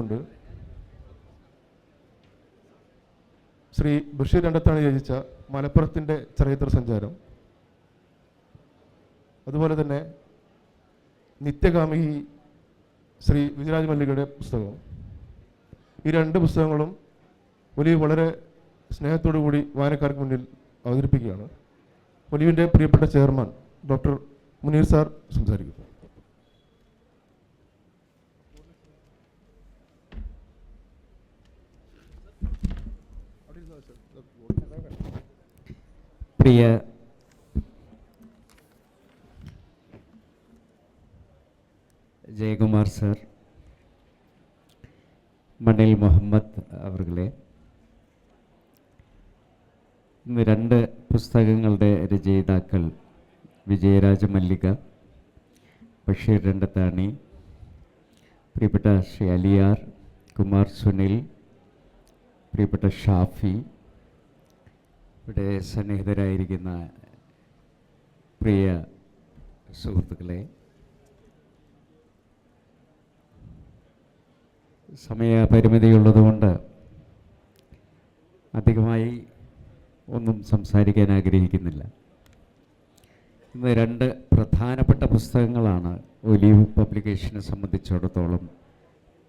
ഉണ്ട് ശ്രീ ബഷീർ രണ്ടത്താണ് രചിച്ച മലപ്പുറത്തിന്റെ ചരിത്ര സഞ്ചാരം അതുപോലെ തന്നെ നിത്യകാമി ശ്രീ വിജയരാജ് മല്ലികയുടെ പുസ്തകം. ഈ രണ്ട് പുസ്തകങ്ങളും ഒലിവ് വളരെ സ്നേഹത്തോടു കൂടി വായനക്കാർക്ക് മുന്നിൽ അവതരിപ്പിക്കുകയാണ്. ഒലിവിന്റെ പ്രിയപ്പെട്ട ചെയർമാൻ ഡോക്ടർ മുനീർ സാർ സംസാരിക്കും പ്രിയ ജയകുമാർ സർ മണിൽ മുഹമ്മദ് അവർകളെ. ഇന്ന് രണ്ട് പുസ്തകങ്ങളുടെ രചയിതാക്കൾ വിജയരാജ മല്ലിക ബഷീർ രണ്ടത്താണി പ്രിയപ്പെട്ട ശ്രീ അലിയാർ കുമാർ സുനിൽ പ്രിയപ്പെട്ട ഷാഫി ഇവിടെ സന്നിഹിതരായിരിക്കുന്ന പ്രിയ സുഹൃത്തുക്കളെ സമയപരിമിതിയുള്ളതുകൊണ്ട് അധികമായി ഒന്നും സംസാരിക്കാൻ ആഗ്രഹിക്കുന്നില്ല. ഇന്ന് രണ്ട് പ്രധാനപ്പെട്ട പുസ്തകങ്ങളാണ് ഒലിവ് പബ്ലിക്കേഷനെ സംബന്ധിച്ചിടത്തോളം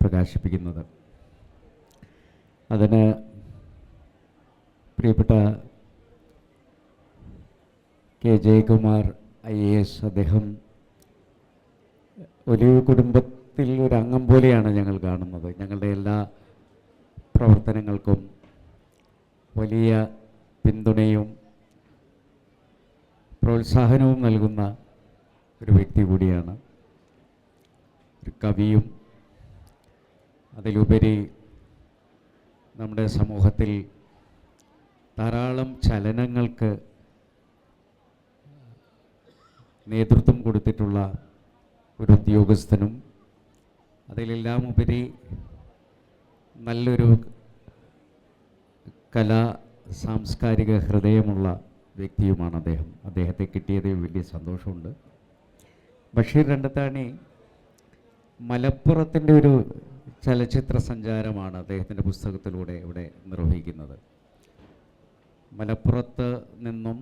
പ്രകാശിപ്പിക്കുന്നത്. അതിന് പ്രിയപ്പെട്ട K Jayakumar I A S അദ്ദേഹം ഒരു കുടുംബത്തിൽ ഒരു അംഗം പോലെയാണ് ഞങ്ങൾ കാണുന്നത്. ഞങ്ങളുടെ എല്ലാ പ്രവർത്തനങ്ങൾക്കും വലിയ പിന്തുണയും പ്രോത്സാഹനവും നൽകുന്ന ഒരു വ്യക്തി കൂടിയാണ്. ഒരു കവിയും അതിലുപരി നമ്മുടെ സമൂഹത്തിൽ ധാരാളം ചലനങ്ങൾക്ക് നേതൃത്വം കൊടുത്തിട്ടുള്ള ഒരു ഉദ്യോഗസ്ഥനും അതിലെല്ലാം ഉപരി നല്ലൊരു കലാ സാംസ്കാരിക ഹൃദയമുള്ള വ്യക്തിയുമാണ് അദ്ദേഹം. അദ്ദേഹത്തെ കിട്ടിയതിൽ വലിയ സന്തോഷമുണ്ട്. ബഷീർ രണ്ടത്താണി മലപ്പുറത്തിന്റെ ഒരു ചലച്ചിത്ര സഞ്ചാരമാണ് അദ്ദേഹത്തിന്റെ പുസ്തകത്തിലൂടെ ഇവിടെ നിർവഹിക്കുന്നത്. മലപ്പുറത്ത് നിന്നും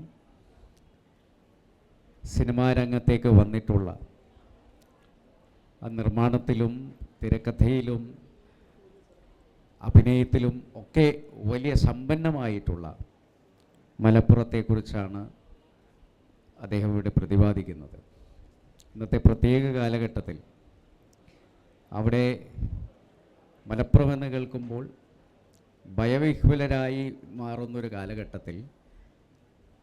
സിനിമാ രംഗത്തേക്ക് വന്നിട്ടുള്ള നിർമ്മാണത്തിലും തിരക്കഥയിലും അഭിനയത്തിലും ഒക്കെ വലിയ സമ്പന്നമായിട്ടുള്ള മലപ്പുറത്തെക്കുറിച്ചാണ് അദ്ദേഹം ഇവിടെ പ്രതിപാദിക്കുന്നത്. ഇന്നത്തെ പ്രത്യേക കാലഘട്ടത്തിൽ അവിടെ മലപ്പുറം എന്ന് കേൾക്കുമ്പോൾ ഭയവിഹ്വലരായി മാറുന്നൊരു കാലഘട്ടത്തിൽ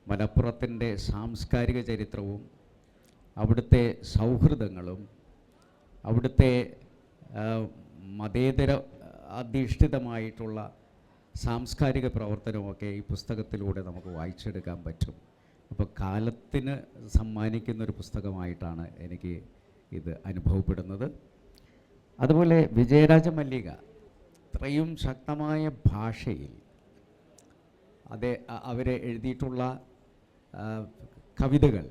മലപ്പുറത്തിന്റെ സാംസ്കാരിക ചരിത്രവും അവിടുത്തെ സൗഹൃദങ്ങളും അവിടുത്തെ മതേതര അധിഷ്ഠിതമായിട്ടുള്ള സാംസ്കാരിക പ്രവർത്തനമൊക്കെ ഈ പുസ്തകത്തിലൂടെ നമുക്ക് വായിച്ചെടുക്കാൻ പറ്റും. അപ്പോൾ കാലത്തിന് സമ്മാനിക്കുന്ന ഒരു പുസ്തകമായിട്ടാണ് എനിക്ക് ഇത് അനുഭവപ്പെടുന്നത്. അതുപോലെ വിജയരാജ മല്ലിക ഇത്രയും ശക്തമായ ഭാഷയിൽ അതെ അവരെ എഴുതിയിട്ടുള്ള കവിതകൾ.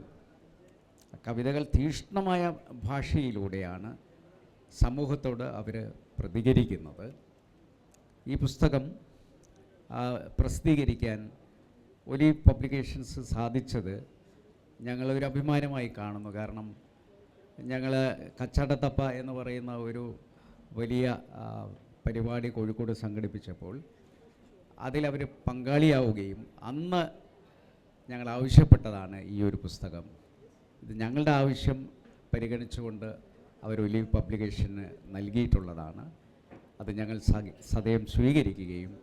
കവിതകൾ തീഷ്ണമായ ഭാഷയിലൂടെയാണ് സമൂഹത്തോട് അവർ പ്രതികരിക്കുന്നത്. ഈ പുസ്തകം പ്രസിദ്ധീകരിക്കാൻ ഒലി പബ്ലിക്കേഷൻസ് സാധിച്ചത് ഞങ്ങളൊരു അഭിമാനമായി കാണുന്നു. കാരണം ഞങ്ങൾ കച്ചടത്തപ്പ എന്ന് പറയുന്ന ഒരു വലിയ പരിപാടി കോഴിക്കോട് സംഘടിപ്പിച്ചപ്പോൾ അതിലവർ പങ്കാളിയാവുകയും അന്ന് ഞങ്ങൾ ആവശ്യപ്പെട്ടതാണ് ഈ ഒരു പുസ്തകം. ഇത് ഞങ്ങളുടെ ആവശ്യം പരിഗണിച്ചുകൊണ്ട് അവർ ഒലിവ് പബ്ലിക്കേഷന് നൽകിയിട്ടുള്ളതാണ്. അത് ഞങ്ങൾ സദയം സ്വീകരിക്കുകയും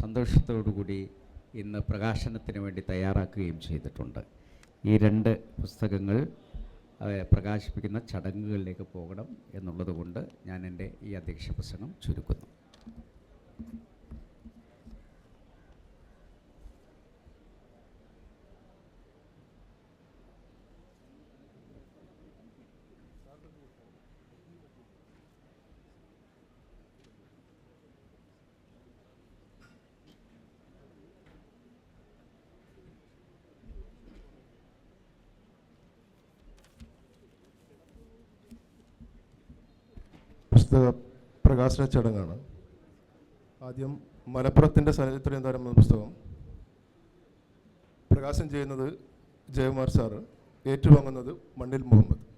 സന്തോഷത്തോടു കൂടി ഇന്ന് പ്രകാശനത്തിന് വേണ്ടി തയ്യാറാക്കുകയും ചെയ്തിട്ടുണ്ട്. ഈ രണ്ട് പുസ്തകങ്ങൾ പ്രകാശിപ്പിക്കുന്ന ചടങ്ങുകളിലേക്ക് പോകണം എന്നുള്ളതുകൊണ്ട് ഞാൻ എന്റെ ഈ അധ്യക്ഷ പ്രസംഗം ചുരുക്കുന്നു. പുസ്തക പ്രകാശന ചടങ്ങാണ്. ആദ്യം മലപ്പുറത്തിന്റെ ചലച്ചിത്രം താരം എന്ന പുസ്തകം. പ്രകാശനം ചെയ്യുന്നത് ജയകുമാർ സാറ്. ഏറ്റുവാങ്ങുന്നത് മണ്ണിൽ മുഹമ്മദ്.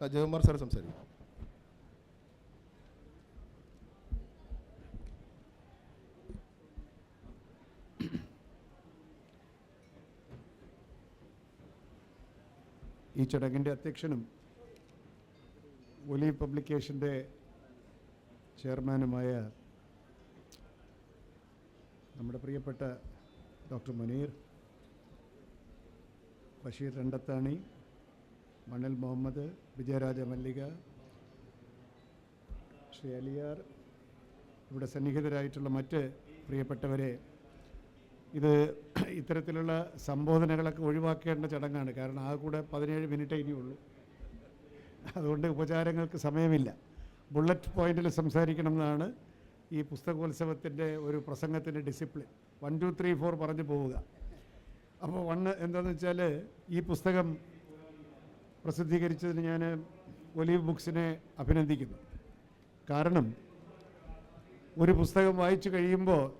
ജയകുമാർ സാർ സംസാരിക്കും. ഈ ചടങ്ങിന്റെ അധ്യക്ഷനും ഒലി പബ്ലിക്കേഷന്റെ ചെയർമാനുമായ നമ്മുടെ പ്രിയപ്പെട്ട ഡോക്ടർ മുനീർ ബഷീർ രണ്ടത്താണി മണൽ മുഹമ്മദ് വിജയരാജ മല്ലിക ശ്രീ അലിയാർ ഇവിടെ സന്നിഹിതരായിട്ടുള്ള മറ്റ് പ്രിയപ്പെട്ടവരെ ഇത് ഇത്തരത്തിലുള്ള സംബോധനകളൊക്കെ ഒഴിവാക്കേണ്ട ചടങ്ങാണ്. കാരണം ആ കൂടെ പതിനേഴ് മിനിറ്റേ ഇനിയുള്ളൂ. അതുകൊണ്ട് ഉപചാരങ്ങൾക്ക് സമയമില്ല. ബുള്ളറ്റ് പോയിന്റിൽ സംസാരിക്കണമെന്നാണ് ഈ പുസ്തകോത്സവത്തിന്റെ ഒരു പ്രസംഗത്തിന്റെ discipline one two three four പറഞ്ഞു പോവുക. അപ്പോൾ വണ്ണ് എന്താണെന്ന് വെച്ചാൽ ഈ പുസ്തകം പ്രസിദ്ധീകരിച്ചതിന് ഞാൻ ഒലീവ് ബുക്സിനെ അഭിനന്ദിക്കുന്നു. കാരണം ഒരു പുസ്തകം വായിച്ചു കഴിയുമ്പോൾ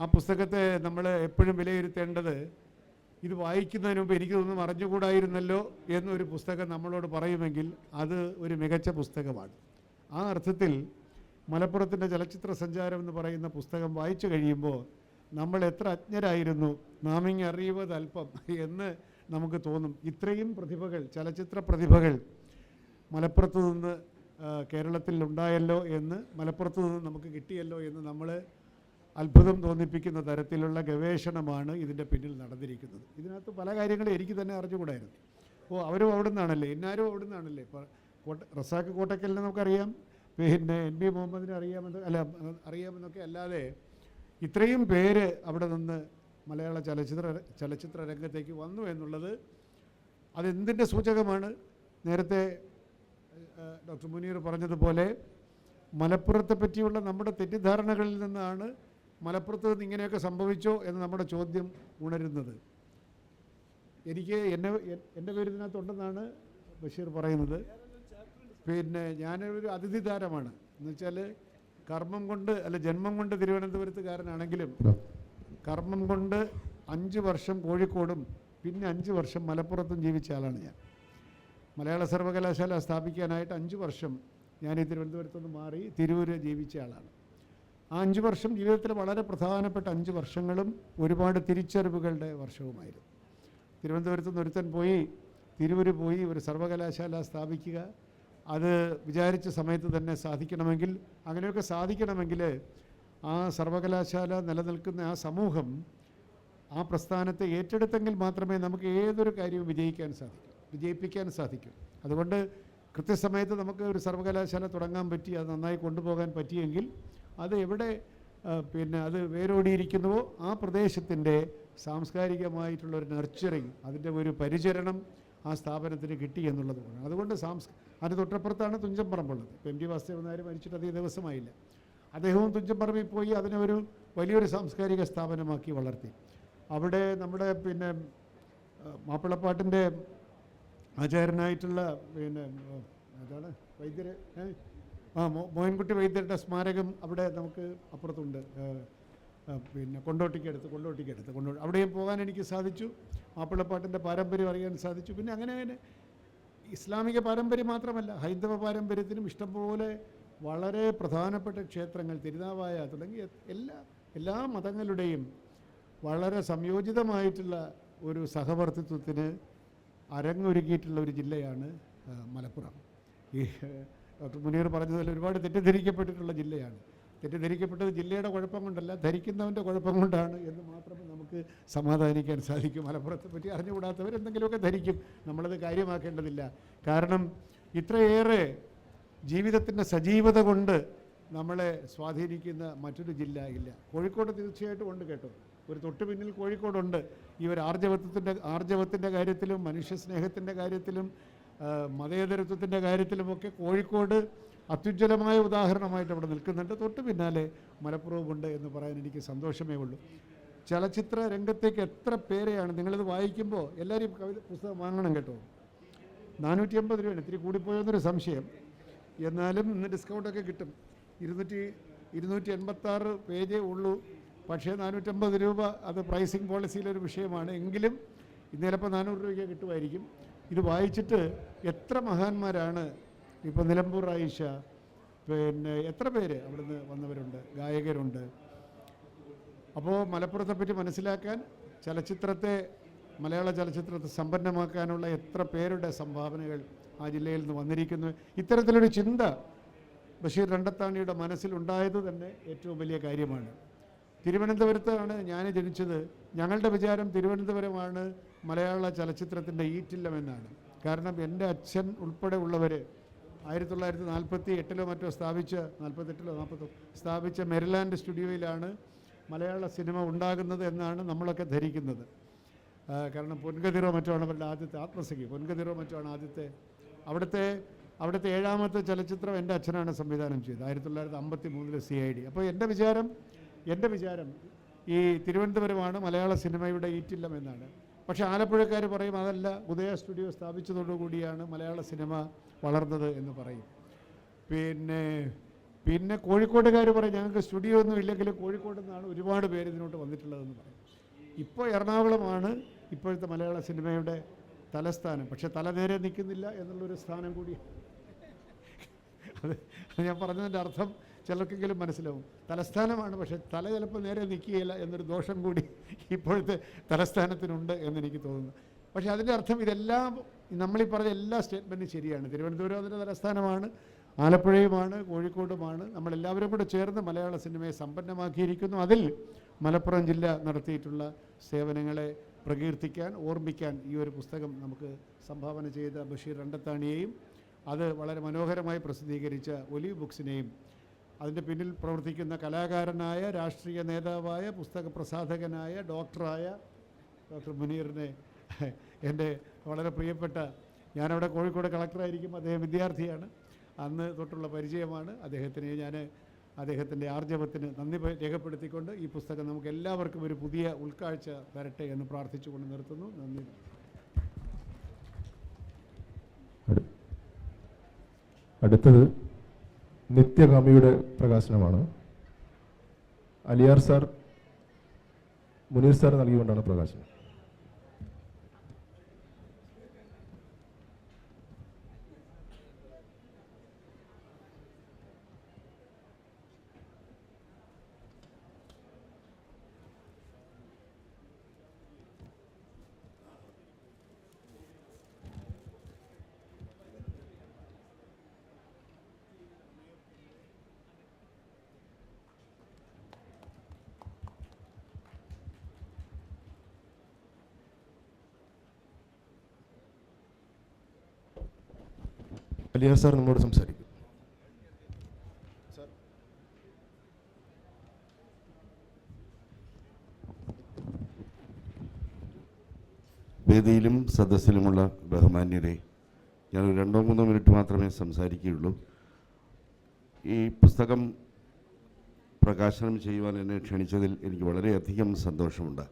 ആ പുസ്തകത്തെ നമ്മൾ എപ്പോഴും വിലയിരുത്തേണ്ടത് ഇത് വായിക്കുന്നതിന് മുമ്പ് എനിക്കിതൊന്നും അറിഞ്ഞുകൂടായിരുന്നല്ലോ എന്നൊരു പുസ്തകം നമ്മളോട് പറയുമെങ്കിൽ അത് ഒരു മികച്ച പുസ്തകമാണ്. ആ അർത്ഥത്തിൽ മലപ്പുറത്തിന്റെ ചലച്ചിത്ര സഞ്ചാരം എന്ന് പറയുന്ന പുസ്തകം വായിച്ചു കഴിയുമ്പോൾ നമ്മൾ എത്ര അജ്ഞരായിരുന്നു നാമിങ് അറിയുന്നത് അല്പം എന്ന് നമുക്ക് തോന്നും. ഇത്രയും പ്രതിഭകൾ ചലച്ചിത്ര പ്രതിഭകൾ മലപ്പുറത്ത് നിന്ന് കേരളത്തിൽ ഉണ്ടായല്ലോ എന്ന് മലപ്പുറത്ത് നിന്ന് നമുക്ക് കിട്ടിയല്ലോ എന്ന് നമ്മൾ അത്ഭുതം തോന്നിപ്പിക്കുന്ന തരത്തിലുള്ള ഗവേഷണമാണ് ഇതിന്റെ പിന്നിൽ നടന്നിരിക്കുന്നത്. ഇതിനകത്ത് പല കാര്യങ്ങളും എനിക്ക് തന്നെ അറിഞ്ഞുകൂടായിരുന്നു. ഓ അവരും അവിടെ നിന്നാണല്ലേ ഇന്നാരും അവിടെ നിന്നാണല്ലേ ഇപ്പോൾ കോട്ട റസാഖ് കോട്ടക്കലിനെ നമുക്കറിയാം. പിന്നെ എൻ ബി മുഹമ്മദിനെ അറിയാമെന്ന് അല്ല അറിയാമെന്നൊക്കെ അല്ലാതെ ഇത്രയും പേര് അവിടെ നിന്ന് മലയാള ചലച്ചിത്ര ചലച്ചിത്ര രംഗത്തേക്ക് വന്നു എന്നുള്ളത് അതെന്തിന്റെ സൂചകമാണ്? നേരത്തെ ഡോക്ടർ മുനീർ പറഞ്ഞതുപോലെ മലപ്പുറത്തെ പറ്റിയുള്ള നമ്മുടെ തെറ്റിദ്ധാരണകളിൽ നിന്നാണ് മലപ്പുറത്ത് നിന്ന് ഇങ്ങനെയൊക്കെ സംഭവിച്ചോ എന്ന് നമ്മുടെ ചോദ്യം ഉണരുന്നത്. എനിക്ക് എന്നെ എന്റെ പേര് ഇതിനകത്തുണ്ടെന്നാണ് ബഷീർ പറയുന്നത്. പിന്നെ ഞാനൊരു അതിഥി താരമാണ് എന്ന് വെച്ചാൽ കർമ്മം കൊണ്ട് അല്ല ജന്മം കൊണ്ട് തിരുവനന്തപുരത്തുകാരനാണെങ്കിലും കർമ്മം കൊണ്ട് അഞ്ച് വർഷം കോഴിക്കോടും പിന്നെ അഞ്ച് വർഷം മലപ്പുറത്തും ജീവിച്ച ആളാണ് ഞാൻ. മലയാള സർവകലാശാല സ്ഥാപിക്കാനായിട്ട് അഞ്ച് വർഷം ഞാൻ ഈ തിരുവനന്തപുരത്ത് നിന്ന് മാറി തിരൂര് ജീവിച്ച ആളാണ്. ആ അഞ്ച് വർഷം ജീവിതത്തിൽ വളരെ പ്രധാനപ്പെട്ട അഞ്ച് വർഷങ്ങളും ഒരുപാട് തിരിച്ചറിവുകളുടെ വർഷവുമായിരുന്നു. തിരുവനന്തപുരത്ത് നിന്ന് ഒരുത്തൻ പോയി തിരൂര് പോയി ഒരു സർവകലാശാല സ്ഥാപിക്കുക. അത് വിചാരിച്ച സമയത്ത് തന്നെ സാധിക്കണമെങ്കിൽ അങ്ങനെയൊക്കെ സാധിക്കണമെങ്കിൽ ആ സർവകലാശാല നിലനിൽക്കുന്ന ആ സമൂഹം ആ പ്രസ്ഥാനത്തെ ഏറ്റെടുത്തെങ്കിൽ മാത്രമേ നമുക്ക് ഏതൊരു കാര്യവും വിജയിക്കാൻ സാധിക്കൂ വിജയിപ്പിക്കാൻ സാധിക്കും. അതുകൊണ്ട് കൃത്യസമയത്ത് നമുക്ക് ഒരു സർവകലാശാല തുടങ്ങാൻ പറ്റി അത് നന്നായി കൊണ്ടുപോകാൻ പറ്റിയെങ്കിൽ അത് എവിടെ പിന്നെ അത് വേരോടിയിരിക്കുന്നുവോ ആ പ്രദേശത്തിന്റെ സാംസ്കാരികമായിട്ടുള്ള ഒരു നർച്ചറിങ് അതിന്റെ ഒരു പരിചരണം ആ സ്ഥാപനത്തിന് കിട്ടി എന്നുള്ളതുകൊണ്ട് അതുകൊണ്ട് സാംസ് അതിന് തൊട്ടപ്പുറത്താണ് തുഞ്ചൻപറമ്പുള്ളത് ഇപ്പം എം ടി വാസുദേവൻ നായർ മരിച്ചിട്ട് അധികം ദിവസമായില്ല. അദ്ദേഹവും തുഞ്ചൻപറമ്പിൽ പോയി അതിനെ ഒരു വലിയൊരു സാംസ്കാരിക സ്ഥാപനമാക്കി വളർത്തി. അവിടെ നമ്മുടെ പിന്നെ മാപ്പിളപ്പാട്ടിന്റെ ആചാര്യനായിട്ടുള്ള പിന്നെ അതാണ് വൈദ്യര് ആ മോഹൻകുട്ടി വൈദ്യരുടെ സ്മാരകം അവിടെ നമുക്ക് അപ്പുറത്തുണ്ട്. പിന്നെ കൊണ്ടോട്ടിക്കടുത്ത് കൊണ്ടോട്ടിക്കടുത്ത് കൊണ്ടോ അവിടെയും പോകാൻ എനിക്ക് സാധിച്ചു. മാപ്പിളപ്പാട്ടിന്റെ പാരമ്പര്യം അറിയാൻ സാധിച്ചു. പിന്നെ അങ്ങനെ അങ്ങനെ ഇസ്ലാമിക പാരമ്പര്യം മാത്രമല്ല ഹൈന്ദവ പാരമ്പര്യത്തിനും ഇഷ്ടംപോലെ വളരെ പ്രധാനപ്പെട്ട ക്ഷേത്രങ്ങൾ തിരുനാവായ തുടങ്ങി എല്ലാ എല്ലാ മതങ്ങളുടെയും വളരെ സംയോജിതമായിട്ടുള്ള ഒരു സഹവർത്തിത്വത്തിന് അരങ്ങൊരുക്കിയിട്ടുള്ള ഒരു ജില്ലയാണ് മലപ്പുറം. ഈ ഡോക്ടർ മുനീർ പറഞ്ഞതുപോലെ ഒരുപാട് തെറ്റിദ്ധരിക്കപ്പെട്ടിട്ടുള്ള ജില്ലയാണ്. തെറ്റിദ്ധരിക്കപ്പെട്ടത് ജില്ലയുടെ കുഴപ്പം കൊണ്ടല്ല ധരിക്കുന്നവന്റെ കുഴപ്പം കൊണ്ടാണ് എന്ന് മാത്രമേ നമുക്ക് സമാധാനിക്കാൻ സാധിക്കും. മലപ്പുറത്തെ പറ്റി അറിഞ്ഞുകൂടാത്തവർ എന്തെങ്കിലുമൊക്കെ ധരിക്കും. നമ്മളത് കാര്യമാക്കേണ്ടതില്ല. കാരണം ഇത്രയേറെ ജീവിതത്തിന്റെ സജീവത കൊണ്ട് നമ്മളെ സ്വാധീനിക്കുന്ന മറ്റൊരു ജില്ല ഇല്ല. കോഴിക്കോട് തീർച്ചയായിട്ടും ഉണ്ട് കേട്ടോ. ഒരു തൊട്ട് പിന്നിൽ കോഴിക്കോടുണ്ട്. ഈ ഒരു ആർജവത്വത്തിന്റെ ആർജവത്തിന്റെ കാര്യത്തിലും മനുഷ്യസ്നേഹത്തിന്റെ കാര്യത്തിലും മതേതരത്വത്തിന്റെ കാര്യത്തിലുമൊക്കെ കോഴിക്കോട് അത്യുജ്വലമായ ഉദാഹരണമായിട്ട് അവിടെ നിൽക്കുന്നുണ്ട്. തൊട്ട് പിന്നാലെ മലപ്പുറവുമുണ്ട് എന്ന് പറയാൻ എനിക്ക് സന്തോഷമേ ഉള്ളൂ. ചലച്ചിത്ര രംഗത്തേക്ക് എത്ര പേരെയാണ് നിങ്ങളിത് വായിക്കുമ്പോൾ എല്ലാവരും കവിത പുസ്തകം വാങ്ങണം കേട്ടോ. നാനൂറ്റി അമ്പത് രൂപയാണ്. ഇത്തിരി കൂടിപ്പോയെന്നൊരു സംശയം. എന്നാലും ഇന്ന് ഡിസ്കൗണ്ടൊക്കെ കിട്ടും. ഇരുന്നൂറ്റി ഇരുന്നൂറ്റി എൺപത്താറ് പേജേ ഉള്ളൂ. പക്ഷേ നാനൂറ്റമ്പത് രൂപ അത് പ്രൈസിങ് പോളിസിയിലൊരു വിഷയമാണ്. എങ്കിലും ഇന്ന് ചിലപ്പോൾ നാനൂറ് രൂപയ്ക്ക് കിട്ടുമായിരിക്കും. ഇത് വായിച്ചിട്ട് എത്ര മഹാന്മാരാണ് ഇപ്പോൾ നിലമ്പൂർ ആയിഷ? പിന്നെ എത്ര പേര് അവിടുന്ന് വന്നവരുണ്ട്? ഗായകരുണ്ട്. അപ്പോൾ മലപ്പുറത്തെ പറ്റി മനസ്സിലാക്കാൻ ചലച്ചിത്രത്തെ മലയാള ചലച്ചിത്രത്തെ സമ്പന്നമാക്കാനുള്ള എത്ര പേരുടെ സംഭാവനകൾ ആ ജില്ലയിൽ നിന്ന് വന്നിരിക്കുന്നു. ഇത്തരത്തിലൊരു ചിന്ത ബഷീർ രണ്ടത്താണിയുടെ മനസ്സിലുണ്ടായത് തന്നെ ഏറ്റവും വലിയ കാര്യമാണ്. തിരുവനന്തപുരത്താണ് ഞാൻ ജനിച്ചത്. ഞങ്ങളുടെ വിചാരം തിരുവനന്തപുരമാണ് മലയാള ചലച്ചിത്രത്തിന്റെ ഈറ്റില്ലമെന്നാണ് കാരണം എന്റെ അച്ഛൻ ഉൾപ്പെടെ ഉള്ളവർ ആയിരത്തി തൊള്ളായിരത്തി നാൽപ്പത്തി എട്ടിലോ മറ്റോ സ്ഥാപിച്ച നാൽപ്പത്തെട്ടിലോ നാൽപ്പത്തോ സ്ഥാപിച്ച മെരിലാൻഡ് സ്റ്റുഡിയോയിലാണ് മലയാള സിനിമ ഉണ്ടാകുന്നത് എന്നാണ് നമ്മളൊക്കെ ധരിക്കുന്നത്. കാരണം പൊൻകതിരോ മറ്റോ ആണ് അവരുടെ ആദ്യത്തെ ആത്മസഖി. പൊൻകതിരോ മറ്റോ ആണ് ആദ്യത്തെ അവിടുത്തെ അവിടുത്തെ ഏഴാമത്തെ ചലച്ചിത്രം എന്റെ അച്ഛനാണ് സംവിധാനം ചെയ്തത് ആയിരത്തി തൊള്ളായിരത്തി അമ്പത്തി മൂന്നിലെ സി ഐ ഡി അപ്പോൾ എന്റെ വിചാരം എന്റെ വിചാരം ഈ തിരുവനന്തപുരമാണ് മലയാള സിനിമയുടെ ഈറ്റില്ലം എന്നാണ്. പക്ഷേ ആലപ്പുഴക്കാർ പറയും അതല്ല ഉദയ സ്റ്റുഡിയോ സ്ഥാപിച്ചതോടുകൂടിയാണ് മലയാള സിനിമ വളർന്നത് എന്ന് പറയും. പിന്നെ പിന്നെ കോഴിക്കോട്ടുകാർ പറയും ഞങ്ങൾക്ക് സ്റ്റുഡിയോ ഒന്നും ഇല്ലെങ്കിൽ കോഴിക്കോട് നിന്നാണ് ഒരുപാട് പേര് ഇതിനോട്ട് വന്നിട്ടുള്ളതെന്ന് പറയും. ഇപ്പോൾ എറണാകുളമാണ് ഇപ്പോഴത്തെ മലയാള സിനിമയുടെ തലസ്ഥാനം. പക്ഷെ തല നേരെ നിൽക്കുന്നില്ല എന്നുള്ളൊരു സ്ഥാനം കൂടി. അത് ഞാൻ പറഞ്ഞതിന്റെ അർത്ഥം ചിലർക്കെങ്കിലും മനസ്സിലാവും. തലസ്ഥാനമാണ് പക്ഷെ തല ചിലപ്പോൾ നേരെ നിൽക്കുകയില്ല എന്നൊരു ദോഷം കൂടി ഇപ്പോഴത്തെ തലസ്ഥാനത്തിനുണ്ട് എന്നെനിക്ക് തോന്നുന്നു. പക്ഷേ അതിന്റെ അർത്ഥം ഇതെല്ലാം നമ്മളീ പറഞ്ഞ എല്ലാ സ്റ്റേറ്റ്മെന്റും ശരിയാണ്. തിരുവനന്തപുരം അതിന്റെ തലസ്ഥാനമാണ് ആലപ്പുഴയുമാണ് കോഴിക്കോടുമാണ്. നമ്മളെല്ലാവരും കൂടെ ചേർന്ന് മലയാള സിനിമയെ സമ്പന്നമാക്കിയിരിക്കുന്നു. അതിൽ മലപ്പുറം ജില്ല നടത്തിയിട്ടുള്ള സേവനങ്ങളെ പ്രകീർത്തിക്കാൻ ഓർമ്മിക്കാൻ ഈ ഒരു പുസ്തകം നമുക്ക് സംഭാവന ചെയ്ത ബഷീർ രണ്ടത്താണിയെയും അത് വളരെ മനോഹരമായി പ്രസിദ്ധീകരിച്ച ഒലീവ് ബുക്സിനെയും അതിന്റെ പിന്നിൽ പ്രവർത്തിക്കുന്ന കലാകാരനായ രാഷ്ട്രീയ നേതാവായ പുസ്തക പ്രസാധകനായ ഡോക്ടറായ ഡോക്ടർ മുനീറിനെ എന്റെ വളരെ പ്രിയപ്പെട്ട ഞാനവിടെ കോഴിക്കോട് കളക്ടറായിരിക്കും അദ്ദേഹം വിദ്യാർത്ഥിയാണ്. അന്ന് തൊട്ടുള്ള പരിചയമാണ്. അദ്ദേഹത്തിന് ഞാൻ അദ്ദേഹത്തിന്റെ ആർജവത്തിന് നന്ദി രേഖപ്പെടുത്തിക്കൊണ്ട് ഈ പുസ്തകം നമുക്ക് എല്ലാവർക്കും ഒരു പുതിയ ഉൾക്കാഴ്ച തരട്ടെ എന്ന് പ്രാർത്ഥിച്ചുകൊണ്ട് നിർത്തുന്നു. നന്ദി. അടു- അടുത്തത് നിത്യകാമിയുടെ പ്രകാശനമാണ്. അലിയാർ സാർ മുനീർ സാർ നൽകിക്കൊണ്ടാണ് പ്രകാശനം. അലിയാർ സാർ നമ്മളോട് സംസാരിക്കും. വേദിയിലും സദസ്സിലുമുള്ള ബഹുമാന്യരെ ഞാൻ രണ്ടോ മൂന്നോ മിനിറ്റ് മാത്രമേ സംസാരിക്കുകയുള്ളൂ. ഈ പുസ്തകം പ്രകാശനം ചെയ്യുവാൻ എന്നെ ക്ഷണിച്ചതിൽ എനിക്ക് വളരെയധികം സന്തോഷമുണ്ട്.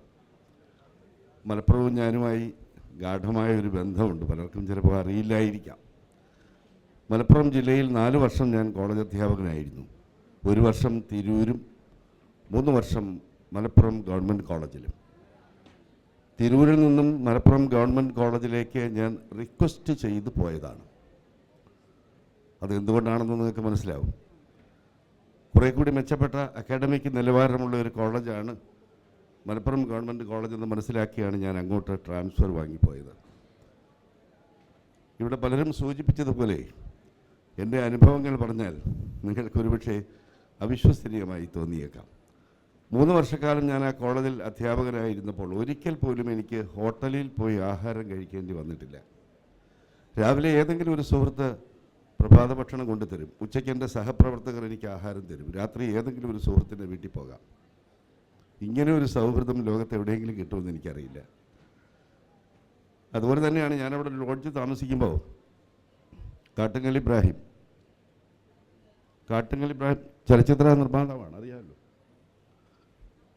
മലപ്പുറവും ഞാനുമായി ഗാഠമായ ഒരു ബന്ധമുണ്ട്. പലർക്കും ചിലപ്പോൾ അറിയില്ലായിരിക്കാം. മലപ്പുറം ജില്ലയിൽ നാല് വർഷം ഞാൻ കോളേജ് അധ്യാപകനായിരുന്നു. ഒരു വർഷം തിരൂരും മൂന്ന് വർഷം മലപ്പുറം ഗവൺമെന്റ് കോളേജിലും. തിരൂരിൽ നിന്നും മലപ്പുറം ഗവൺമെന്റ് കോളേജിലേക്ക് ഞാൻ റിക്വസ്റ്റ് ചെയ്ത് പോയതാണ്. അത് എന്തുകൊണ്ടാണെന്ന് നിങ്ങൾക്ക് മനസ്സിലാവും. കുറേ കൂടി മെച്ചപ്പെട്ട അക്കാഡമിക് നിലവാരമുള്ള ഒരു കോളേജാണ് മലപ്പുറം ഗവൺമെന്റ് കോളേജ് എന്ന് മനസ്സിലാക്കിയാണ് ഞാൻ അങ്ങോട്ട് ട്രാൻസ്ഫർ വാങ്ങിപ്പോയത്. ഇവിടെ പലരും സൂചിപ്പിച്ചതുപോലെ എന്റെ അനുഭവങ്ങൾ പറഞ്ഞാൽ നിങ്ങൾക്ക് ഒരുപക്ഷെ അവിശ്വസനീയമായി തോന്നിയേക്കാം. മൂന്ന് വർഷക്കാലം ഞാൻ ആ കോളേജിൽ അധ്യാപകനായിരുന്നപ്പോൾ ഒരിക്കൽ പോലും എനിക്ക് ഹോട്ടലിൽ പോയി ആഹാരം കഴിക്കേണ്ടി വന്നിട്ടില്ല. രാവിലെ ഏതെങ്കിലും ഒരു സുഹൃത്ത് പ്രഭാത ഭക്ഷണം കൊണ്ടുതരും. ഉച്ചയ്ക്ക് എന്റെ സഹപ്രവർത്തകർ എനിക്ക് ആഹാരം തരും. രാത്രി ഏതെങ്കിലും ഒരു സുഹൃത്തിന്റെ വീട്ടിൽ പോകാം. ഇങ്ങനെ ഒരു സൗഹൃദം ലോകത്ത് എവിടെയെങ്കിലും കിട്ടുമെന്ന് എനിക്കറിയില്ല. അതുപോലെ തന്നെയാണ് ഞാനവിടെ ലോഡ്ജ് താമസിക്കുമ്പോൾ കാട്ടുങ്ങൽ ഇബ്രാഹിം. കാട്ടുങ്ങൽ ഇബ്രാഹിം ചലച്ചിത്ര നിർമ്മാതാവാണ് അറിയാമല്ലോ.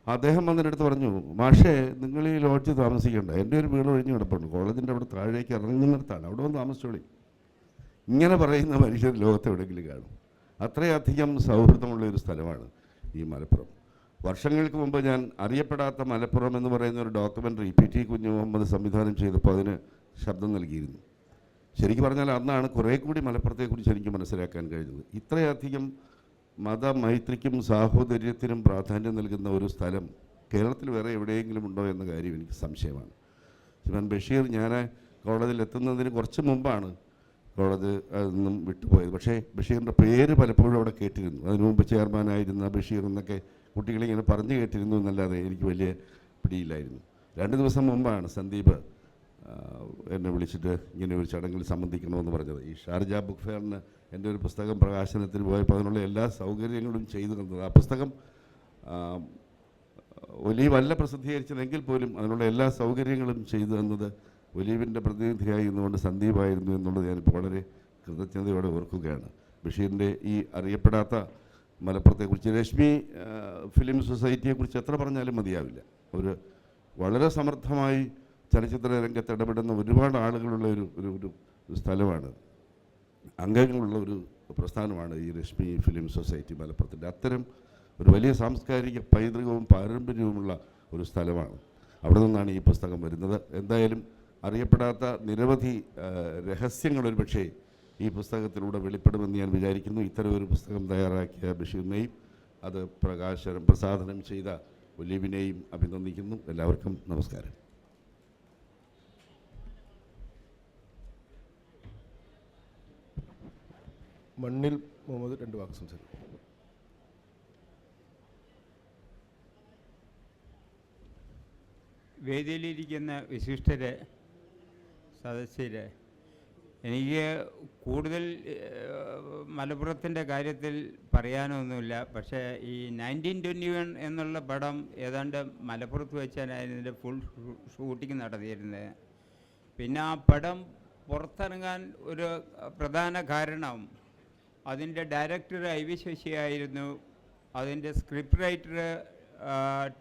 അദ്ദേഹം വന്നിട്ടടുത്ത് പറഞ്ഞു മാഷേ നിങ്ങൾ ഈ ലോഡ്ജ് താമസിക്കേണ്ട. എന്റെ ഒരു വീട് ഒഴിഞ്ഞ് കിടപ്പുണ്ട്. കോളേജിന്റെ അവിടെ താഴേക്ക് ഇറങ്ങുന്നിടത്താണ് അവിടെ വന്ന് താമസിച്ചോളി. ഇങ്ങനെ പറയുന്ന മനുഷ്യർ ലോകത്ത് എവിടെയെങ്കിലും കാണും. അത്രയധികം സൗഹൃദമുള്ള ഒരു സ്ഥലമാണ് ഈ മലപ്പുറം. വർഷങ്ങൾക്ക് മുമ്പ് ഞാൻ അറിയപ്പെടാത്ത മലപ്പുറം എന്ന് പറയുന്ന ഒരു ഡോക്യുമെന്ററി പി ടി കുഞ്ഞു മുഹമ്മദ് സംവിധാനം ചെയ്തപ്പോൾ അതിന് ശബ്ദം നൽകിയിരുന്നു. ശരിക്കും പറഞ്ഞാൽ അന്നാണ് കുറേ കൂടി മലപ്പുറത്തെക്കുറിച്ച് എനിക്ക് മനസ്സിലാക്കാൻ കഴിഞ്ഞത്. ഇത്രയധികം മതമൈത്രിക്കും സാഹോദര്യത്തിനും പ്രാധാന്യം നൽകുന്ന ഒരു സ്ഥലം കേരളത്തിൽ വേറെ എവിടെയെങ്കിലും ഉണ്ടോ എന്ന കാര്യം എനിക്ക് സംശയമാണ്. ശ്രീമാൻ ബഷീർ ഞാൻ കോളേജിൽ എത്തുന്നതിന് കുറച്ച് മുമ്പാണ് കോളേജ് നിന്നും വിട്ടുപോയത്. പക്ഷേ ബഷീറിന്റെ പേര് പലപ്പോഴും അവിടെ കേട്ടിരുന്നു. അതിനു മുമ്പ് ചെയർമാനായിരുന്ന ബഷീർ എന്നൊക്കെ കുട്ടികളിങ്ങനെ പറഞ്ഞു കേട്ടിരുന്നു എന്നല്ലാതെ എനിക്ക് വലിയ പിടിയില്ലായിരുന്നു. രണ്ട് ദിവസം മുമ്പാണ് സന്ദീപ് എന്നെ വിളിച്ചിട്ട് ഇങ്ങനെ ഒരു ചടങ്ങിൽ സംബന്ധിക്കണമെന്ന് പറഞ്ഞത്. ഈ ഷാർജ ബുക്ക് ഫെയറിന് എന്റെ ഒരു പുസ്തകം പ്രകാശനത്തിൽ പോയപ്പോൾ അതിനുള്ള എല്ലാ സൗകര്യങ്ങളും ചെയ്തു തന്നത് ആ പുസ്തകം ഒലീവ് ഒലീവല്ല പ്രസിദ്ധീകരിച്ചതെങ്കിൽ പോലും അതിനുള്ള എല്ലാ സൗകര്യങ്ങളും ചെയ്തു തന്നത് ഒലീവിന്റെ പ്രതിനിധിയായി നിന്നുകൊണ്ട് സന്ദീപായിരുന്നു എന്നുള്ളത് ഞാനിപ്പോൾ വളരെ കൃതജ്ഞതയോടെ ഓർക്കുകയാണ്. ബഷീറിന്റെ ഈ അറിയപ്പെടാത്ത മലപ്പുറത്തെക്കുറിച്ച് രശ്മി ഫിലിം സൊസൈറ്റിയെക്കുറിച്ച് എത്ര പറഞ്ഞാലും മതിയാവില്ല. ഒരു വളരെ സമർത്ഥമായി ചലച്ചിത്ര രംഗത്ത് ഇടപെടുന്ന ഒരുപാട് ആളുകളുള്ള ഒരു ഒരു ഒരു സ്ഥലമാണ്. അംഗങ്ങളുള്ള ഒരു പ്രസ്ഥാനമാണ് ഈ രശ്മി ഫിലിം സൊസൈറ്റി മലപ്പുറത്തിന്റെ. അത്തരം ഒരു വലിയ സാംസ്കാരിക പൈതൃകവും പാരമ്പര്യവുമുള്ള ഒരു സ്ഥലമാണ് അവിടെ നിന്നാണ് ഈ പുസ്തകം വരുന്നത്. എന്തായാലും അറിയപ്പെടാത്ത നിരവധി രഹസ്യങ്ങൾ ഒരു പക്ഷേ ഈ പുസ്തകത്തിലൂടെ വെളിപ്പെടുമെന്ന് ഞാൻ വിചാരിക്കുന്നു. ഇത്തരം ഒരു പുസ്തകം തയ്യാറാക്കിയ ബഷീറിനെയും അത് പ്രകാശനം പ്രസാധനം ചെയ്ത ഒലീവിനെയും അഭിനന്ദിക്കുന്നു. എല്ലാവർക്കും നമസ്കാരം. മണ്ണിൽ മുഹമ്മദ് രണ്ട് വാക്ക് സംസാരിക്കും. വേദിയിലിരിക്കുന്ന വിശിഷ്ടരെ സദസ്യരെ എനിക്ക് കൂടുതൽ മലപ്പുറത്തിന്റെ കാര്യത്തിൽ പറയാനൊന്നുമില്ല. പക്ഷേ ഈ നയന്റീൻ ട്വന്റി വൺ എന്നുള്ള പടം ഏതാണ്ട് മലപ്പുറത്ത് വെച്ചാണ് അതിന്റെ ഫുൾ ഷൂട്ടിങ് നടത്തിയിരുന്നത്. പിന്നെ ആ പടം പുറത്തിറങ്ങാൻ ഒരു പ്രധാന കാരണം അതിന്റെ ഡയറക്ടർ ഐ വി ശശിയായിരുന്നു അതിന്റെ സ്ക്രിപ്റ്റ് റൈറ്റർ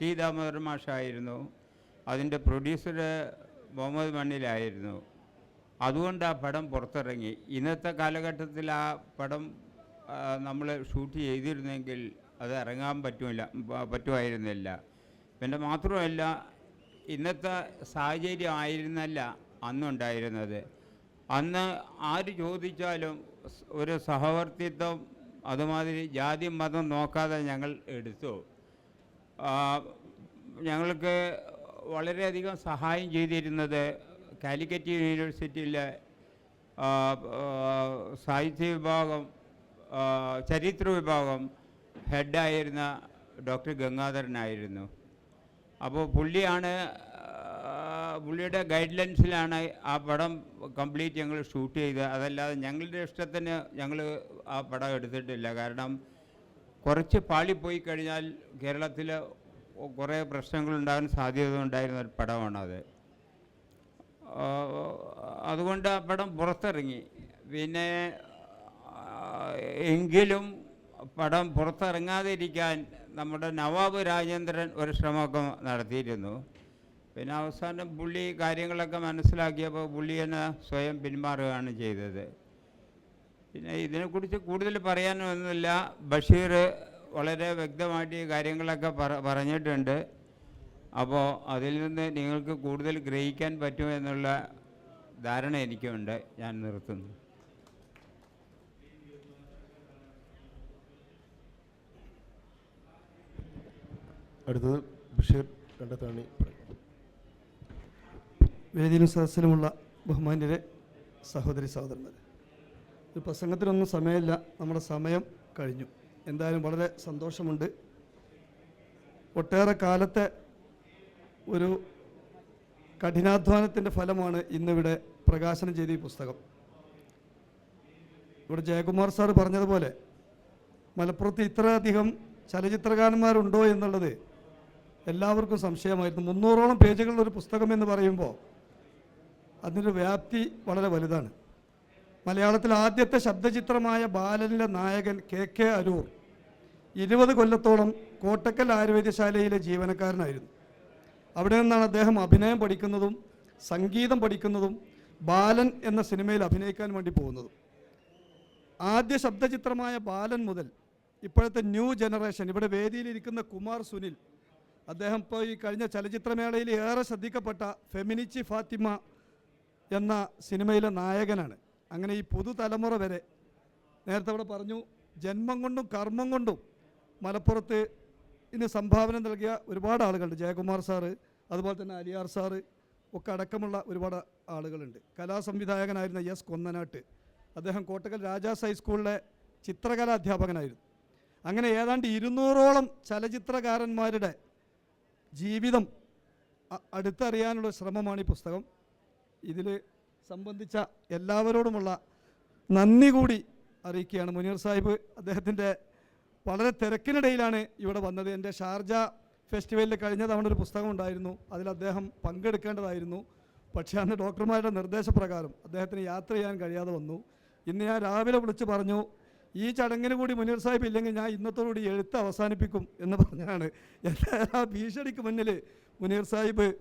ടി ദാമോദർ മാഷായിരുന്നു. അതിന്റെ പ്രൊഡ്യൂസർ മുഹമ്മദ് മണ്ണിലായിരുന്നു. അതുകൊണ്ട് ആ പടം പുറത്തിറങ്ങി. ഇന്നത്തെ കാലഘട്ടത്തിൽ ആ പടം നമ്മൾ ഷൂട്ട് ചെയ്തിരുന്നെങ്കിൽ അത് ഇറങ്ങാൻ പറ്റില്ല പറ്റുമായിരുന്നില്ല. പിന്നെ മാത്രമല്ല ഇന്നത്തെ സാഹചര്യം ആയിരുന്നല്ല അന്നുണ്ടായിരുന്നത്. അന്ന് ആര് ചോദിച്ചാലും ഒരു സഹവർത്തിത്വം അതുമാതിരി ജാതി മതം നോക്കാതെ ഞങ്ങൾ എടുത്തു. ഞങ്ങൾക്ക് വളരെയധികം സഹായം ചെയ്തിരുന്നത് കാലിക്കറ്റ് യൂണിവേഴ്സിറ്റിയിലെ സാഹിത്യ വിഭാഗം ചരിത്ര വിഭാഗം ഹെഡായിരുന്ന ഡോക്ടർ ഗംഗാധരനായിരുന്നു. അപ്പോൾ പുള്ളിയാണ് പുള്ളിയുടെ ഗൈഡ് ലൈൻസിലാണ് ആ പടം കംപ്ലീറ്റ് ഞങ്ങൾ ഷൂട്ട് ചെയ്തത്. അതല്ലാതെ ഞങ്ങളുടെ ഇഷ്ടത്തിന് ഞങ്ങൾ ആ പടം എടുത്തിട്ടില്ല. കാരണം കുറച്ച് പാളിപ്പോയി കഴിഞ്ഞാൽ കേരളത്തിൽ കുറേ പ്രശ്നങ്ങളുണ്ടാകാൻ സാധ്യത ഉണ്ടായിരുന്ന ഒരു പടമാണത്. അതുകൊണ്ട് ആ പടം പുറത്തിറങ്ങി. പിന്നെ എങ്കിലും പടം പുറത്തിറങ്ങാതിരിക്കാൻ നമ്മുടെ നവാബ് രാജേന്ദ്രൻ ഒരു ശ്രമമൊക്കെ നടത്തിയിരുന്നു. പിന്നെ അവസാനം പുള്ളി കാര്യങ്ങളൊക്കെ മനസ്സിലാക്കിയപ്പോൾ പുള്ളി തന്നെ സ്വയം പിന്മാറുകയാണ് ചെയ്തത്. പിന്നെ ഇതിനെക്കുറിച്ച് കൂടുതൽ പറയാനൊന്നുമില്ല. ബഷീർ വളരെ വ്യക്തമായിട്ട് ഈ കാര്യങ്ങളൊക്കെ പറ പറഞ്ഞിട്ടുണ്ട്. അപ്പോൾ അതിൽ നിന്ന് നിങ്ങൾക്ക് കൂടുതൽ ഗ്രഹിക്കാൻ പറ്റുമെന്നുള്ള ധാരണ എനിക്കുണ്ട്. ഞാൻ നിർത്തുന്നു. അടുത്തത് ബഷീർ കണ്ടെത്താണി വേദിയിലും സദസ്സിലുമുള്ള ബഹുമാന്യരെ സഹോദരി സഹോദരന്മാരെ. ഒരു പ്രസംഗത്തിനൊന്നും സമയമില്ല. നമ്മുടെ സമയം കഴിഞ്ഞു. എന്തായാലും വളരെ സന്തോഷമുണ്ട്. ഒട്ടേറെ കാലത്തെ ഒരു കഠിനാധ്വാനത്തിന്റെ ഫലമാണ് ഇന്നിവിടെ പ്രകാശനം ചെയ്ത ഈ പുസ്തകം. ഇവിടെ ജയകുമാർ സാർ പറഞ്ഞതുപോലെ മലപ്പുറത്ത് ഇത്രയധികം ചലച്ചിത്രകാരന്മാരുണ്ടോ എന്നുള്ളത് എല്ലാവർക്കും സംശയമായിരുന്നു. മുന്നൂറോളം പേജുകളുടെ ഒരു പുസ്തകം എന്ന് പറയുമ്പോൾ അതിന്റെ വ്യാപ്തി വളരെ വലുതാണ്. മലയാളത്തിൽ ആദ്യത്തെ ശബ്ദചിത്രമായ ബാലനിലെ നായകൻ കെ കെ അരൂർ ഇരുപത് കൊല്ലത്തോളം കോട്ടക്കൽ ആയുർവേദശാലയിലെ ജീവനക്കാരനായിരുന്നു. അവിടെ നിന്നാണ് അദ്ദേഹം അഭിനയം പഠിക്കുന്നതും സംഗീതം പഠിക്കുന്നതും ബാലൻ എന്ന സിനിമയിൽ അഭിനയിക്കാൻ വേണ്ടി പോകുന്നതും. ആദ്യ ശബ്ദചിത്രമായ ബാലൻ മുതൽ ഇപ്പോഴത്തെ ന്യൂ ജനറേഷൻ ഇവിടെ വേദിയിലിരിക്കുന്ന കുമാർ സുനിൽ അദ്ദേഹം ഇപ്പോൾ ഈ കഴിഞ്ഞ ചലച്ചിത്രമേളയിൽ ഏറെ ശ്രദ്ധിക്കപ്പെട്ട ഫെമിനിച്ചി ഫാത്തിമ എന്ന സിനിമയിലെ നായകനാണ്. അങ്ങനെ ഈ പുതുതലമുറ വരെ നേരത്തെ അവിടെ പറഞ്ഞു ജന്മം കൊണ്ടും കർമ്മം കൊണ്ടും മലപ്പുറത്ത് ഇന്ന് സംഭാവന നൽകിയ ഒരുപാട് ആളുകളുണ്ട്. ജയകുമാർ സാറ് അതുപോലെ തന്നെ അലിയാർ സാറ് ഒക്കെ അടക്കമുള്ള ഒരുപാട് ആളുകളുണ്ട്. കലാസംവിധായകനായിരുന്ന എസ് കൊന്നനാട്ട് അദ്ദേഹം കോട്ടക്കൽ രാജാസ് ഹൈസ്കൂളിലെ ചിത്രകലാ അധ്യാപകനായിരുന്നു അങ്ങനെ ഏതാണ്ട് ഇരുന്നൂറോളം ചലച്ചിത്രകാരന്മാരുടെ ജീവിതം അടുത്തറിയാനുള്ള ശ്രമമാണ് ഈ പുസ്തകം. ഇതിൽ സംബന്ധിച്ച എല്ലാവരോടുമുള്ള നന്ദി കൂടി അറിയിക്കുകയാണ് മുനീർ സാഹിബ്. അദ്ദേഹത്തിന്റെ വളരെ തിരക്കിനിടയിലാണ് ഇവിടെ വന്നത്. എന്റെ ഷാർജ ഫെസ്റ്റിവലിൽ കഴിഞ്ഞ തവണ ഒരു പുസ്തകം ഉണ്ടായിരുന്നു. അതിൽ അദ്ദേഹം പങ്കെടുക്കേണ്ടതായിരുന്നു. പക്ഷേ അന്ന് ഡോക്ടർമാരുടെ നിർദ്ദേശപ്രകാരം അദ്ദേഹത്തിന് യാത്ര ചെയ്യാൻ കഴിയാതെ വന്നു. ഇന്ന് ഞാൻ രാവിലെ വിളിച്ച് പറഞ്ഞു ഈ ചടങ്ങിന് കൂടി മുനീർ സാഹിബ് ഇല്ലെങ്കിൽ ഞാൻ ഇന്നത്തോടുകൂടി എഴുത്ത് അവസാനിപ്പിക്കും എന്ന് പറഞ്ഞാണ്. എല്ലാ ഭീഷണിക്ക് മുന്നിൽ മുനീർ സാഹിബ്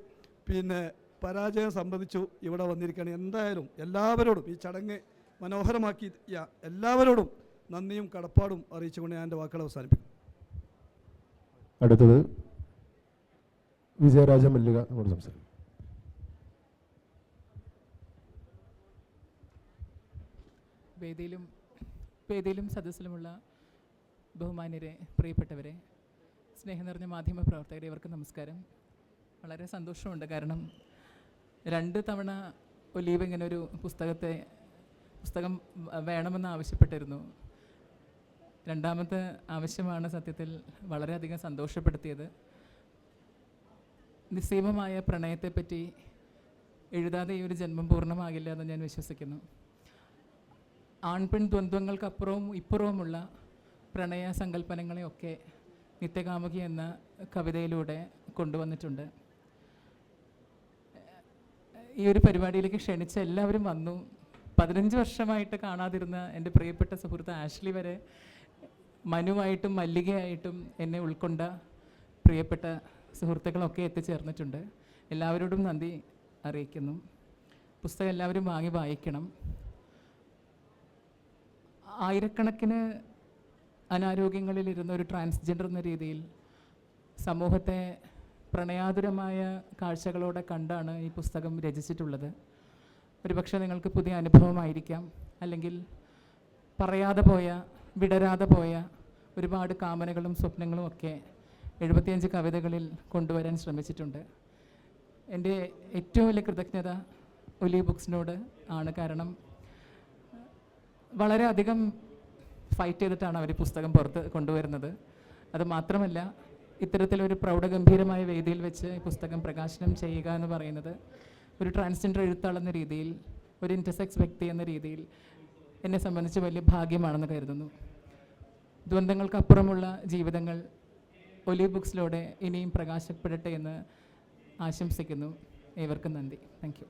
പിന്നെ പരാജയം സംബന്ധിച്ചു ഇവിടെ വന്നിരിക്കുകയാണ്. എന്തായാലും എല്ലാവരോടും ഈ ചടങ്ങ് മനോഹരമാക്കി എല്ലാവരോടും നന്ദിയും കടപ്പാടും അറിയിച്ചുകൊണ്ട് ഞാൻ എന്റെ വാക്കുകൾ അവസാനിപ്പിക്കും അടുത്തത് വിജയരാജ മല്ലിക നമ്മോട് സംസാരിക്കും. വേദിയിലും വേദിയിലും സദസ്സിലുമുള്ള ബഹുമാന്യരെ പ്രിയപ്പെട്ടവരെ സ്നേഹം നിറഞ്ഞ മാധ്യമ പ്രവർത്തകരെ ഇവർക്ക് നമസ്കാരം. വളരെ സന്തോഷമുണ്ട് കാരണം രണ്ട് തവണ ഒലീവ് ഇങ്ങനെ ഒരു പുസ്തകത്തെ പുസ്തകം വേണമെന്ന് ആവശ്യപ്പെട്ടിരുന്നു. രണ്ടാമത്തെ ആവശ്യമാണ് സത്യത്തിൽ വളരെയധികം സന്തോഷപ്പെടുത്തിയത്. നിസ്സീമമായ പ്രണയത്തെപ്പറ്റി എഴുതാതെ ഈ ഒരു ജന്മം പൂർണമാകില്ല എന്ന് ഞാൻ വിശ്വസിക്കുന്നു. ആൺപെൺ ദ്വന്ദ്വങ്ങൾക്കപ്പുറവും ഇപ്പുറവുമുള്ള പ്രണയ സങ്കല്പനങ്ങളെയൊക്കെ നിത്യകാമുകി എന്ന കവിതയിലൂടെ കൊണ്ടുവന്നിട്ടുണ്ട്. ഈ ഒരു പരിപാടിയിലേക്ക് ക്ഷണിച്ച എല്ലാവരും വന്നു. പതിനഞ്ച് വർഷമായിട്ട് കാണാതിരുന്ന എന്റെ പ്രിയപ്പെട്ട സുഹൃത്ത് ആഷ്ലി വരെ മനുവായിട്ടും മല്ലികയായിട്ടും എന്നെ ഉൾക്കൊണ്ട പ്രിയപ്പെട്ട സുഹൃത്തുക്കളൊക്കെ എത്തിച്ചേർന്നിട്ടുണ്ട്. എല്ലാവരോടും നന്ദി അറിയിക്കുന്നു. പുസ്തകം എല്ലാവരും വാങ്ങി വായിക്കണം. ആയിരക്കണക്കിന് അനാരോഗ്യങ്ങളിലിരുന്ന ഒരു ട്രാൻസ്ജെൻഡർ എന്ന രീതിയിൽ സമൂഹത്തെ പ്രണയാതുരമായ കാഴ്ചകളോടെ കണ്ടാണ് ഈ പുസ്തകം രചിച്ചിട്ടുള്ളത്. ഒരുപക്ഷെ നിങ്ങൾക്ക് പുതിയ അനുഭവമായിരിക്കാം. അല്ലെങ്കിൽ പറയാതെ പോയ വിടരാതെ പോയ ഒരുപാട് കാമനകളും സ്വപ്നങ്ങളും ഒക്കെ എഴുപത്തിയഞ്ച് കവിതകളിൽ കൊണ്ടുവരാൻ ശ്രമിച്ചിട്ടുണ്ട്. എന്റെ ഏറ്റവും വലിയ കൃതജ്ഞത ഒലി ബുക്സിനോട് ആണ്. കാരണം വളരെയധികം ഫൈറ്റ് ചെയ്തിട്ടാണ് അവർ പുസ്തകം പുറത്ത് കൊണ്ടുവരുന്നത്. അത് മാത്രമല്ല ഇത്തരത്തിലൊരു പ്രൗഢഗംഭീരമായ വേദിയിൽ വെച്ച് ഈ പുസ്തകം പ്രകാശനം ചെയ്യുക എന്ന് പറയുന്നത് ഒരു ട്രാൻസ്ജെൻഡർ എഴുത്താളെന്ന രീതിയിൽ ഒരു ഇന്റർസെക്സ് വ്യക്തി എന്ന രീതിയിൽ എന്നെ സംബന്ധിച്ച് വലിയ ഭാഗ്യമാണെന്ന് കരുതുന്നു. ദ്വന്ദ്ങ്ങൾക്കപ്പുറമുള്ള ജീവിതങ്ങൾ ഒലി ബുക്സിലൂടെ ഇനിയും പ്രകാശപ്പെടട്ടെ എന്ന് ആശംസിക്കുന്നു. ഏവർക്കും നന്ദി. താങ്ക് യു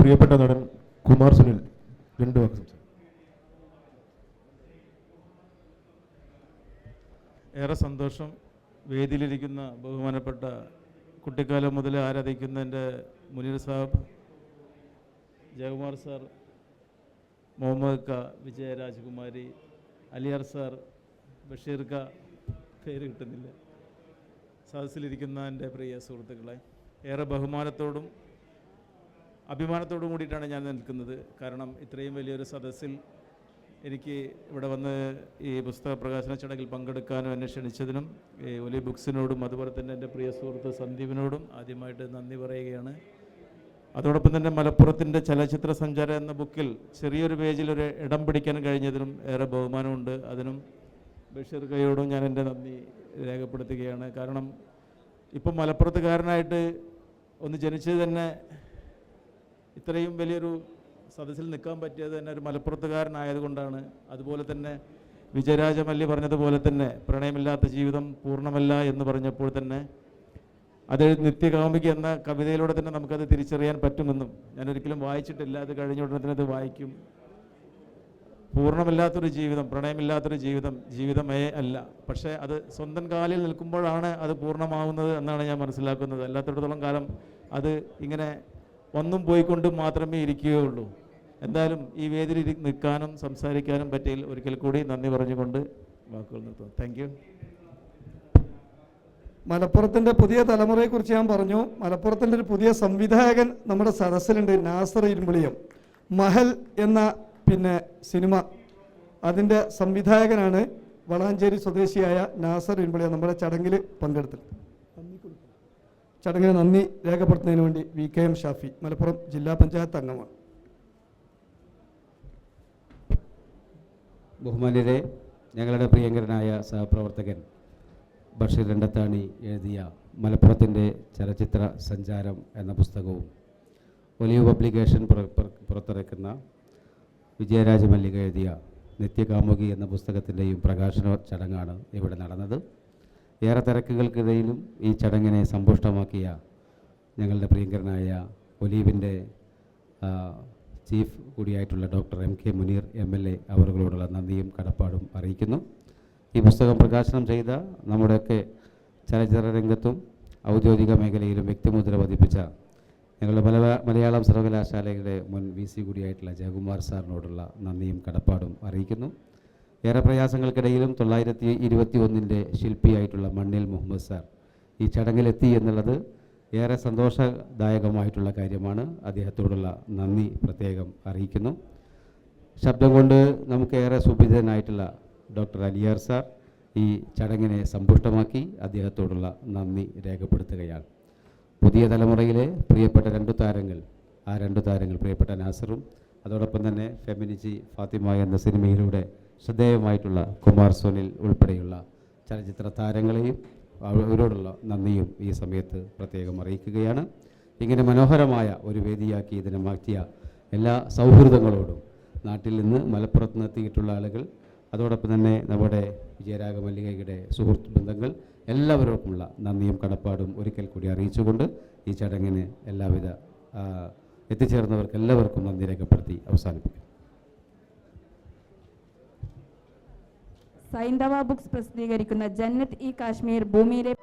പ്രിയപ്പെട്ട നടൻ കുമാർ സുനിൽ രണ്ട് വാക്ക് ഏറെ സന്തോഷം വേദിയിലിരിക്കുന്ന ബഹുമാനപ്പെട്ട കുട്ടിക്കാലം മുതൽ ആരാധിക്കുന്ന എന്റെ മുനീർ സാബ് ജയകുമാർ സാർ മുഹമ്മദ് ക വിജയ രാജകുമാരി അലിയാർ സാർ ബഷീർ ക പേര് കിട്ടുന്നില്ല. സദസ്സിലിരിക്കുന്ന എന്റെ പ്രിയ സുഹൃത്തുക്കളെ ഏറെ ബഹുമാനത്തോടും അഭിമാനത്തോടും കൂടിയിട്ടാണ് ഞാൻ നിൽക്കുന്നത്. കാരണം ഇത്രയും വലിയൊരു സദസ്സിൽ എനിക്ക് ഇവിടെ വന്ന് ഈ പുസ്തക പ്രകാശന ചടങ്ങിൽ പങ്കെടുക്കാനും എന്നെ ക്ഷണിച്ചതിനും ഈ ഒലി ബുക്സിനോടും അതുപോലെ തന്നെ എന്റെ പ്രിയ സുഹൃത്ത് സന്ദീപിനോടും ആദ്യമായിട്ട് നന്ദി പറയുകയാണ്. അതോടൊപ്പം തന്നെ മലപ്പുറത്തിന്റെ ചലച്ചിത്ര സഞ്ചാരം എന്ന ബുക്കിൽ ചെറിയൊരു പേജിൽ ഒരു ഇടം പിടിക്കാൻ കഴിഞ്ഞതിനും ഏറെ ബഹുമാനമുണ്ട്. അതിനും ബഷീർ കൈയോടും ഞാൻ എന്റെ നന്ദി രേഖപ്പെടുത്തുകയാണ്. കാരണം ഇപ്പം മലപ്പുറത്തുകാരനായിട്ട് ഒന്ന് ജനിച്ചത് തന്നെ ഇത്രയും വലിയൊരു സദസ്സിൽ നിൽക്കാൻ പറ്റിയത് തന്നെ ഒരു മലപ്പുറത്തുകാരനായതുകൊണ്ടാണ്. അതുപോലെ തന്നെ വിജയരാജമല്ലി പറഞ്ഞതുപോലെ തന്നെ പ്രണയമില്ലാത്ത ജീവിതം പൂർണമല്ല എന്ന് പറഞ്ഞപ്പോൾ തന്നെ അത് നിത്യകാമിക എന്ന കവിതയിലൂടെ തന്നെ നമുക്കത് തിരിച്ചറിയാൻ പറ്റുമെന്നും ഞാൻ ഒരിക്കലും വായിച്ചിട്ടില്ല. അത് കഴിഞ്ഞ ഉടനെ തന്നെ അത് വായിക്കും. പൂർണമില്ലാത്തൊരു ജീവിതം പ്രണയമില്ലാത്തൊരു ജീവിതം ജീവിതമേ അല്ല. പക്ഷേ അത് സ്വന്തം കാലിൽ നിൽക്കുമ്പോഴാണ് അത് പൂർണമാവുന്നത് എന്നാണ് ഞാൻ മനസ്സിലാക്കുന്നത്. അല്ലാത്തിടത്തോളം കാലം അത് ഇങ്ങനെ ഒന്നും പോയിക്കൊണ്ട് മാത്രമേ ഇരിക്കുകയുള്ളൂ. എന്തായാലും ഈ വേദിയിൽ നിൽക്കാനും സംസാരിക്കാനും പറ്റിയിൽ ഒരിക്കൽ കൂടി നന്ദി പറഞ്ഞുകൊണ്ട് വാക്കുകൾ നിർത്തുന്നു. താങ്ക് യു മലപ്പുറത്തിന്റെ പുതിയ തലമുറയെക്കുറിച്ച് ഞാൻ പറഞ്ഞു. മലപ്പുറത്തിന്റെ ഒരു പുതിയ സംവിധായകൻ നമ്മുടെ സദസ്സിലുണ്ട് നാസർ ഇരുമ്പിളിയം. മഹൽ എന്ന പിന്നെ സിനിമ അതിന്റെ സംവിധായകനാണ് വളാഞ്ചേരി സ്വദേശിയായ നാസർ ഇരുമ്പിളിയം നമ്മുടെ ചടങ്ങിൽ പങ്കെടുത്തത്. ചടങ്ങിന് നന്ദി രേഖപ്പെടുത്തുന്നതിന് വേണ്ടി V K M Shafi Malappuram ജില്ലാ പഞ്ചായത്ത് അംഗമാണ്. ബഹുമാന്യരെ ഞങ്ങളുടെ പ്രിയങ്കരനായ സഹപ്രവർത്തകൻ ബഷീർ രണ്ടത്താണി എഴുതിയ മലപ്പുറത്തിന്റെ ചലച്ചിത്ര സഞ്ചാരം എന്ന പുസ്തകവും ഒലിവ് പബ്ലിക്കേഷൻ പുറ- പുറ- പുറത്തിറക്കുന്ന വിജയരാജ മല്ലിക എഴുതിയ നിത്യകാമുകി എന്ന പുസ്തകത്തിന്റെയും പ്രകാശന ചടങ്ങാണ് ഇവിടെ നടന്നത്. ഏറെ തിരക്കുകൾക്കിടയിലും ഈ ചടങ്ങിനെ സമ്പുഷ്ടമാക്കിയ ഞങ്ങളുടെ പ്രിയങ്കരനായ ഒലീവിന്റെ chief കൂടിയായിട്ടുള്ള doctor M K Muneer M L A അവരോടുള്ള നന്ദിയും കടപ്പാടും അറിയിക്കുന്നു. ഈ പുസ്തകം പ്രകാശനം ചെയ്ത നമ്മുടെയൊക്കെ ചലച്ചിത്ര രംഗത്തും ഔദ്യോഗിക മേഖലയിലും വ്യക്തിമുദ്ര പതിപ്പിച്ച ഞങ്ങളുടെ മല മലയാളം സർവകലാശാലയുടെ മുൻ വി സി കൂടിയായിട്ടുള്ള ജയകുമാർ സാറിനോടുള്ള നന്ദിയും കടപ്പാടും അറിയിക്കുന്നു. ഏറെ പ്രയാസങ്ങൾക്കിടയിലും തൊള്ളായിരത്തി ഇരുപത്തി ഒന്നിന്റെ ശില്പിയായിട്ടുള്ള മണ്ണിൽ മുഹമ്മദ് സാർ ഈ ചടങ്ങിലെത്തി എന്നുള്ളത് ഏറെ സന്തോഷദായകമായിട്ടുള്ള കാര്യമാണ്. അദ്ദേഹത്തോടുള്ള നന്ദി പ്രത്യേകം അറിയിക്കുന്നു. ശബ്ദം കൊണ്ട് നമുക്ക് ഏറെ സുഭിതനായിട്ടുള്ള ഡോക്ടർ അലിയാർ സാർ ഈ ചടങ്ങിനെ സമ്പുഷ്ടമാക്കി അദ്ദേഹത്തോടുള്ള നന്ദി രേഖപ്പെടുത്തുകയാണ്. പുതിയ തലമുറയിലെ പ്രിയപ്പെട്ട രണ്ടു താരങ്ങൾ ആ രണ്ടു താരങ്ങൾ പ്രിയപ്പെട്ട നാസറും അതോടൊപ്പം തന്നെ ഫെമിനിജി ഫാത്തിമ എന്ന സിനിമയിലൂടെ ശ്രദ്ധേയമായിട്ടുള്ള കുമാർ സോനിൽ ഉൾപ്പെടെയുള്ള ചലച്ചിത്ര താരങ്ങളെയും അവരോടുള്ള നന്ദിയും ഈ സമയത്ത് പ്രത്യേകം അറിയിക്കുകയാണ്. ഇങ്ങനെ മനോഹരമായ ഒരു വേദിയാക്കി ഇതിനെ മാറ്റിയ എല്ലാ സൗഹൃദങ്ങളോടും നാട്ടിൽ നിന്ന് മലപ്പുറത്ത് നിന്ന് എത്തിയിട്ടുള്ള ആളുകൾ അതോടൊപ്പം തന്നെ നമ്മുടെ വിജയരാഘമല്ലികയുടെ സുഹൃത്ത് ബന്ധങ്ങൾ എല്ലാവർക്കുമുള്ള നന്ദിയും കടപ്പാടും ഒരിക്കൽ കൂടി അറിയിച്ചുകൊണ്ട് ഈ ചടങ്ങിന് എല്ലാവിധ എത്തിച്ചേർന്നവർക്ക് എല്ലാവർക്കും നന്ദി രേഖപ്പെടുത്തി അവസാനിപ്പിക്കും സൈന്ധവ ബുക്സ് പ്രസിദ്ധീകരിക്കുന്ന ജന്നത്ത് ഇ കാശ്മീർ ഭൂമിയിലെ